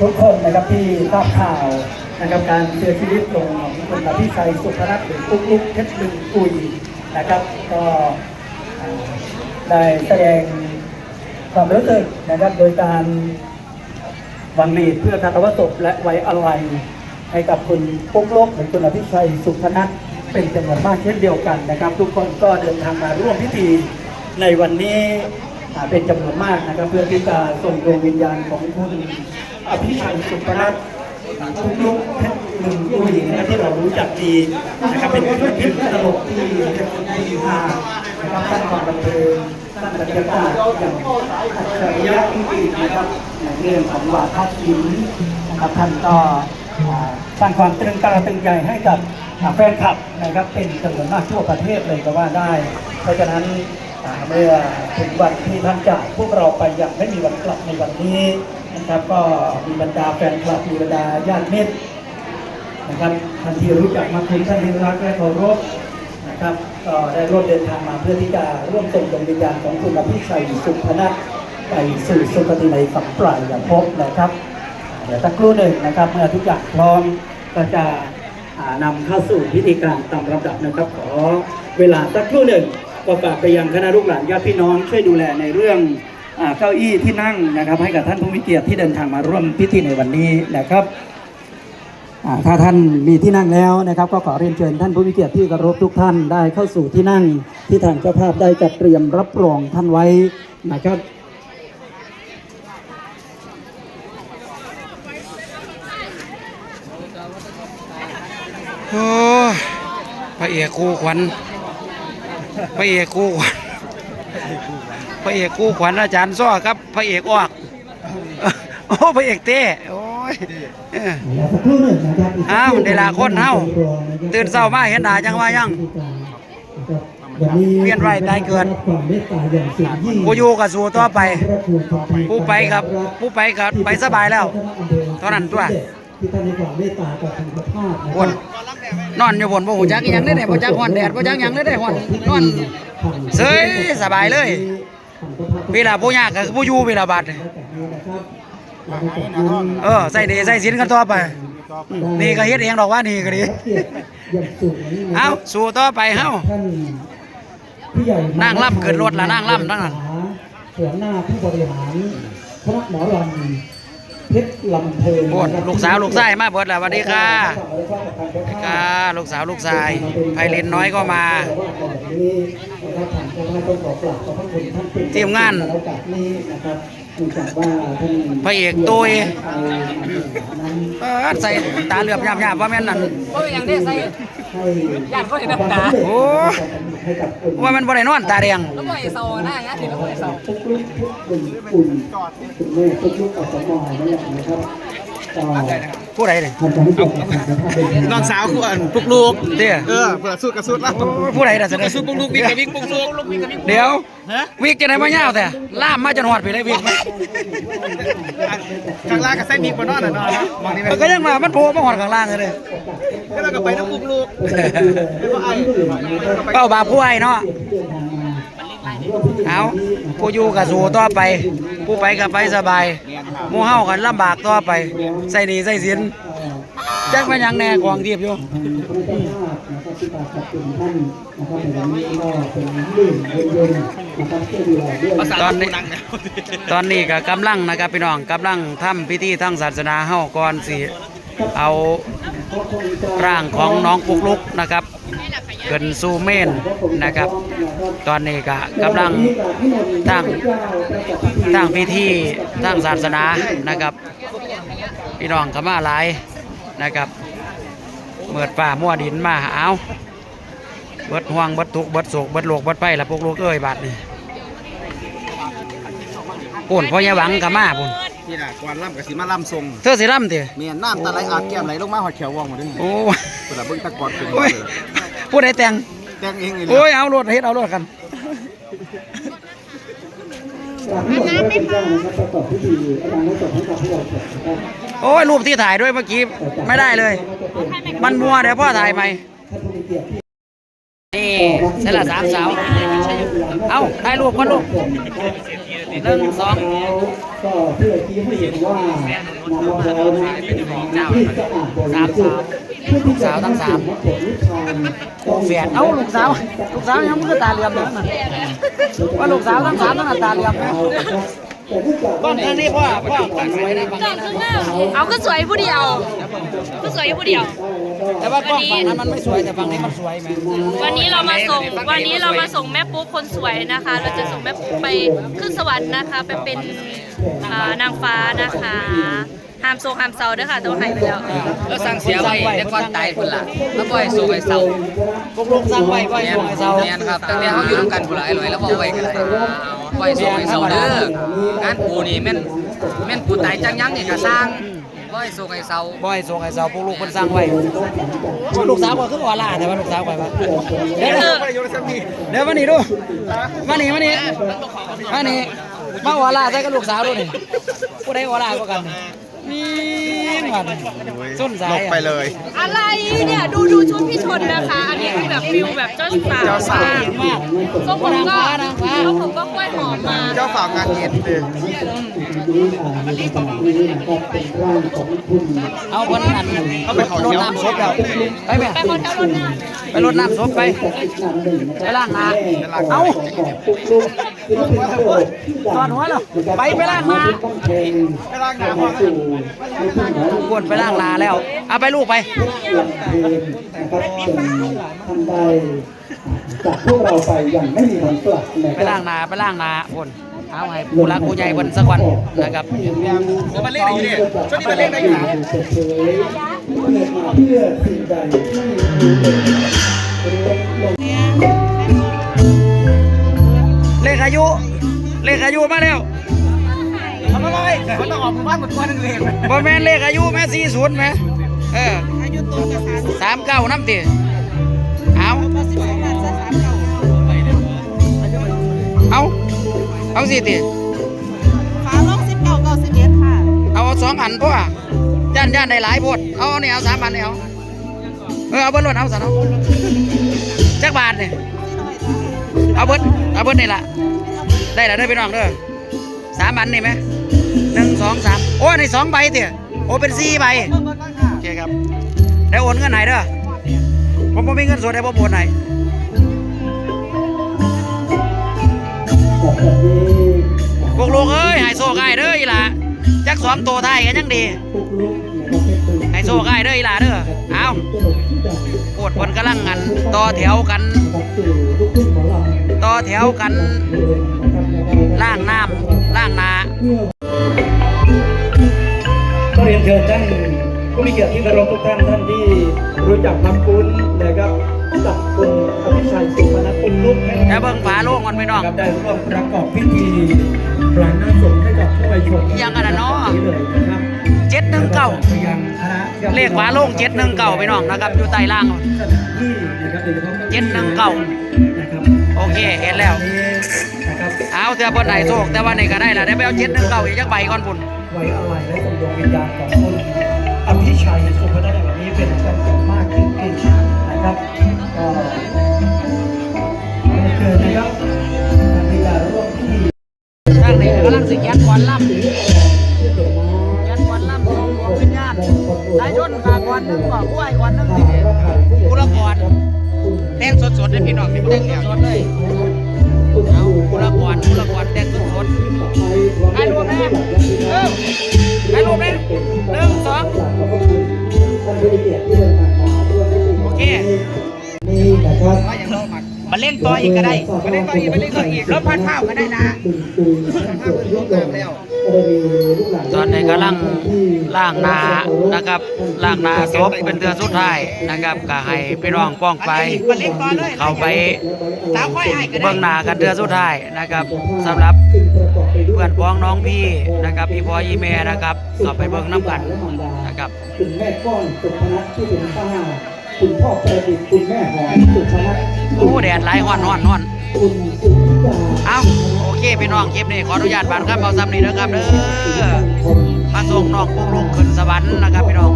ทุกคนนะครับที่ทราบข่าวนะครับการเสียชีวิตลงของคุณอภิชัยสุภรัตน์หรือปุ๊กลุกเพชรบึงกุยนะครับ ก็ได้แสดงความรู้สึกนะครับโดยการหวังดีเพื่อคารวะศพและไว้อาลัยให้กับคุณปุ๊กลุกหรือคุณอภิชัยสุภนัทเป็นจำนวนมากเช่นเดียวกันนะครับ ทุกคนก็เดินทางมาร่วมพิธีในวันนี้เป็นจำนวนมากนะครับ เพื่อที่จะส่งดวงวิญญาณของคุณ อภิชัยสุภนัททุกยุคเพชรหนึ่งผู้หญิงนะที่เรารู้จักดีนะครับเป็นศิลปินตลกที่เรียกว่าดีมากนะครับสร้างความบันเทิงสร้างบรรยากาศอย่างอัจฉริยะจริงๆนะครับในเรื่องของวาทศิลป์นะครับท่านก็สร้างความตรึงตราตึงใจให้กับแฟนคลับนะครับเป็นจำนวนมากทั่วประเทศเลยก็ว่าได้ เพราะฉะนั้นเมื่อถึงวันที่ท่านจากพวกเราไปอย่างไม่มีวันกลับในวันนี้ นะครับ ก็มีบรรดาแฟนคลับมีบรรดาญาติเมตรนะครับท่านที่รู้จักมาคุณท่านที่รักและเคารพนะครับก็ได้ร่วมเดินทางมาเพื่อที่จะร่วมส่งดวงวิญญาณของคุณอภิชัยสุพนัทไปสู่สุคติในฝังปลายอย่าพบนะครับ เดี๋ยวสักครู่หนึ่งนะครับเมื่อทุกอย่างพร้อมก็จะอ่านำเข้าสู่พิธีการตามลำดับนะครับขอเวลาสักครู่หนึ่งก็ฝากไปยังคณะลูกหลานญาติพี่น้องช่วยดูแลในเรื่อง เก้าอี้ที่นั่งนะครับให้กับท่านผู้มีเกียรติที่เดินทางมาร่วมพิธีในวันนี้นะครับอ่าถ้าท่านมีที่นั่งแล้วนะครับ ก็ขอเรียนเชิญท่านผู้มีเกียรติที่เคารพทุกท่านได้เข้าสู่ที่นั่งที่ทางเจ้าภาพได้จัดเตรียมรับรองท่านไว้นะครับโอ้พระเอกคู่ขวัญพระเอกคู่ขวัญ ระเอกคู่ขวัญอาจารย์ซ้อครับ พระเอกออก โอ้พระเอกเต้โอ้ยเออสักครู่หนึ่งนะครับกอ้าวเดี๋ยวลาคนเฮ้าตื่นเช้ามาเห็นหน้าจังว่ายังวันนี้เวียนไว้ตายเกิดความเมตตาอย่างสูงยิ่งผู้อยู่กับสู่ต่อไป ผู้ไปครับผู้ไปครับไปสบายแล้วเท่านั้นตัวที่ท่านมีความเมตตาต่อธรรมชาตินะคบรับนนอนอยู่บนบ่หูจักอีหยังได้เนี่ยบ่จักฮ้อนแดดบ่จักหยังได้ได้ฮ้อนนอนเสยสบายเลย เวลาผู้ยากก็คือผู้อยู่เวลาบาดนี่เออใส่ดีใส่สินกันต่อไป นี่ก็เฮ็ดเองดอกว่านี่ก็ดีเอาสู่ต่อไปเฮาท่านผู้ใหญ่นั่งล่ำขึ้นรถละนั่งล่ำนั่งนั่นหัวหน้าผู้บริหารคณะหมอลำ เพชรลำเพลินโอ้ยลูกสาวลูกชายมาเบิดแล้วสวัสดีค่ะค่ะลูกสาวลูกชายไพลินน้อยก็มาทีมงาน พระเอกตุ้ยเออใส่ตาเหลือบหยาบๆว่าแม่นนั่นโอ้ยอย่างนี้ใส่ญาติเขาเห็นน้ำตาโอ้ว่ามันบ่ได้นอนตาแดงแล้วก็ไอ้เสาหน้าอย่างนี้ถึงแล้วก็ไอ้เสาทุกลูกทุกอุ่นอุ่นคุณแม่ทุกลูกอสมอนั่นแหละนะครับก็ ผู้ใดนี่มันจะไม่เกิดการกระทำเป็นน้องสาวควรปุกลูกเด้อเออเปิดสุดกับสุดแล้วโอ้ยผู้ใดน่ะแสดงสุดปุกลูกวิ่งกับวิ่งปุกลูกวิ่งกับวิ่งเดี๋ยวฮะวิกจะได้มายาวแต่ล่ามมาจนหอดไปเลยวิกมันข้างล่างกับไส้มีบนนอนน่ะนอนนะมองนี่ไหมมันก็ยังมามันโผล่มาหอดข้างล่างเลยแล้วเราก็ไปน้ำปุกลูกแล้วก็ไอ้เป้าบาปผู้ไอ้เนาะ เอาผู้อยู่กับสู่ต่อไป ผู้ไปกับไปสบายหมู่เฮากันลำบากต่อไป ใส่หนีใส่สินแจักแม่นยังแน่กองเทียบอยู่ตอนนี้ตอนนี้ก็กำลังนะครับพี่น้องกำลังทำพิธีทางศาสนาเฮาก่อนสิเอาร่างของน้องปุกลุกนะครับ ขึ้นสู่เมนนะครับ ตอนนี้ก็กำลังตั้งตั้งพิธีทางศาสนานะครับ พี่น้องก็มาหลายนะครับเมิดฝ่ามั่วดินมาเอาเบิดห่วงเบิดทุกข์เบิดโศกเบิดโลกเบิดไปละพวกลูกเอ้ยบาดนี่ปุ่นพ่อยายหวังกับมาปุ่นนี่น่ะกวนล่ำกับสีมาล่ำทรงเธอสิร่ำติเมียน้ำตาไหลอาบแก้มไหลลงมาหอดเขียวว่องมาด้วยโอ้ยเวลาเบิ่งตะกอดเป็นโอ้ย ผู้ใดแต่งแดงเองเลยโอ้ยเอารถเฮ็ดเอารถกันน้ำไม่พอประกอบพิธีอาจารย์ได้จบให้กับพวกเราเสร็จนะครับโอ้ยรูปที่ถ่ายด้วยเมื่อกี้ไม่ได้เลย มันมัวเดี๋ยวพ่อถ่ายใหม่ ใช่ละสามสาวเอ้าถ่ายรูปก่อนลูกหนึ่งสองก็เพื่อชี้ให้เห็นว่าน้ำมะพร้าวนั้นเป็นของที่สาดบริสุทธิ์เพื่อที่จะสาวทั้งสามผลลูกชายลูกแฝดเอ้าลูกสาวลูกสาวยังมือตาเหลี่ยมเลยมันว่าลูกสาวทั้งสามทั้งตาเหลี่ยมนะบ้านทางนี้พ่อพ่อสวยนะฝั่งนี้นะเอาก็สวยผู้เดียวก็สวยผู้เดียว แต่ว่ากล้องฝั่งนั้นมันไม่สวยแต่ฝั่งนี้มันสวยไหมวันนี้เรามาส่งวันนี้เรามาส่งแม่ปุ๊กคนสวยนะคะ เราจะส่งแม่ปุ๊กไปขึ้นสวรรค์นะคะไปเป็นอ่านางฟ้านะคะห้ามโซห้ามเซาด้วยค่ะแต่ว่าหายไปแล้วแล้วสั่งเสียไว้แต่ก่อนตายพุ่นล่ะแล้วบ่ให้สู้ให้เศร้าพวกลูกสร้างไว้ไว้แม่สวยเศร้าแม่นครับตั้งแต่เฮาอยู่นํกันพุ่นล่ะไอ้หลอยแล้วบ่ไว้กันเลยบ่ให้สู้ให้เศร้าเด้องานปูนี่แม่นแม่นปูตายจังยังนี่ก็สร้าง บ่ให้สูงให้เศร้าบ่ให้ส่งให้เสาพวกลูกคนสร้างไว้ลูกสาวก็คือออล่าแต่ว่าลูกสาวไปปะเดี๋ยวเดี๋ยวมานี่ดูมานี่มานี่มานี่มาออล่าใส่กับลูกสาวดูนี่ผู้ใดออล่ากว่ากัน นี่มันส้นสายอะไปเลย อะไรเนี่ยดูดูชุดพี่ชนนะคะ อันนี้คือแบบฟิลแบบเจ้าสาวเจ้าสาว มากทรงผมนางก็ฟ้านางฟ้าทรงผมก็กล้วยหอมมาเจ้าสาวงานเย็นเลยเอาคนนั้นรดน้ำศพแล้วไปไหมไปคนแถวรถหน้า ไปรดน้ำศพไปไปล้างหน้าเอา ตอนหัวแล้วไปไปล้างหน้าไปล้างน้ำก่อนกวนไปล้างหน้าแล้ว เอาไปลูกไปทำได้จากพวกเราไปอย่างไม่มีวันกลับไปล้างนาไปล้างนาคนเอาให้ผู้รักผู้ใหญ่บนสักวันนะครับมันเล่นอะไรอยู่เนี่ยช่วงนี้มันเล่นอะไรอยู่หนาเพื่อสิ่งใดไขอายุมาแล้วทำอะไรมันต้องออกหมู่บ้านหมดตัวนึงเลยบอแมนเลขอายุแม่สี่ศูนย์ไหมเออสามเก้าน้ำตีเอาเอาเอาสิตีฟ้าโลกสิบเก้าเก้าสิบเอ็ดค่ะ เอาสองอันพ่อย่านย่านได้หลายโพดเอาเนี่ยเอาสามอันเนี่ยเอาเออเอาเบิร์ดรถเอาสันเอาจักบาทเนี่ยเอาเบิร์ดเอาเบิร์ดนี่ละ ได้แล้วเด้อพี่น้องเด้อสามอันนี่ไหมหนึ่งสองสามโอ้ในสองใบเตี๋ยโอ้เป็นสี่ใบโอเคครับได้โอนเงินไหนเด้อผมผมมีเงินสดได้ผมโอนไหนพวกลูกเอ้ยหายโซ่ง่ายเด้ออีหล่ะจักสองตัวไทยกันยังดีไฮโซก็ไอ้เด้ออีหลาเด้อเอา ปวดคนกำลังงันต่อแถวกัน ต่อแถวกัน ล่างน้ำล่างนาก็เรียนเชิญท่านผู้มีเกียรติที่เคารพทุกท่านท่านที่รู้จักนำคุ้นนะครับกับคุณอภิชัยสุพนัทคุณลุกแล้วเบิ่งฝาโล่งมันพี่น้องครับได้ร่วมประกอบพิธีปลาหน้าศพให้กับผู้ไอชนยังกันนะเนาะ นี้เลยนะครับเจ็ดหนึ่งเก้าไปยังคณะเลขฝาโล่งเจ็ดหนึ่งเก้าพี่น้องนะครับอยู่ใต้ล่างสถานที่นะครับโดยเฉพาะเจ็ดหนึ่งเก้านะครับโอเคเห็นแล้วนี้นะครับเอาเธอเพิ่นได้โชคแต่ว่านี่ก็ได้ละได้ไปเอาเจ็ดหนึ่งเก้าอีกจักใบก่อนพุ่นไว้อะไรและส่งดวงวิญญาณของคุณอภิชัยสุพนัทแบบนี้เป็น มาเล่นต่ออีกก็ได้มาเล่นต่ออีกมาเล่นต่ออีกรถพันข้าวก็ได้นะตอนนี้กำลังล่างนานะครับล่างนาศพเป็นเตือสุดท้ายนะครับก็ให้พี่น้องป้องไปเข้าไปเบื้องหน้ากันเตือสุดท้ายนะครับสำหรับเพื่อนพ้องน้องพี่นะครับพี่พ่อยี่แม่นะครับเข้าไปเบิ่งน้ำกันนะครับคุณแม่ก้อนสุพนัทที่เป็นป้า คุณพ่อประดิษฐ์คุณแม่หอมสุพนัทโอ้แดดหลายฮ้อนฮ้อนฮ้อนคุณสุธิดาเอาโอเคพี่น้องคลิปนี้ขออนุญาตบานครับเอาซ้ำนี้นะครับเด้อมาส่งน้องปุ๊กลุกขึ้นสวรรค์นะครับพี่น้อง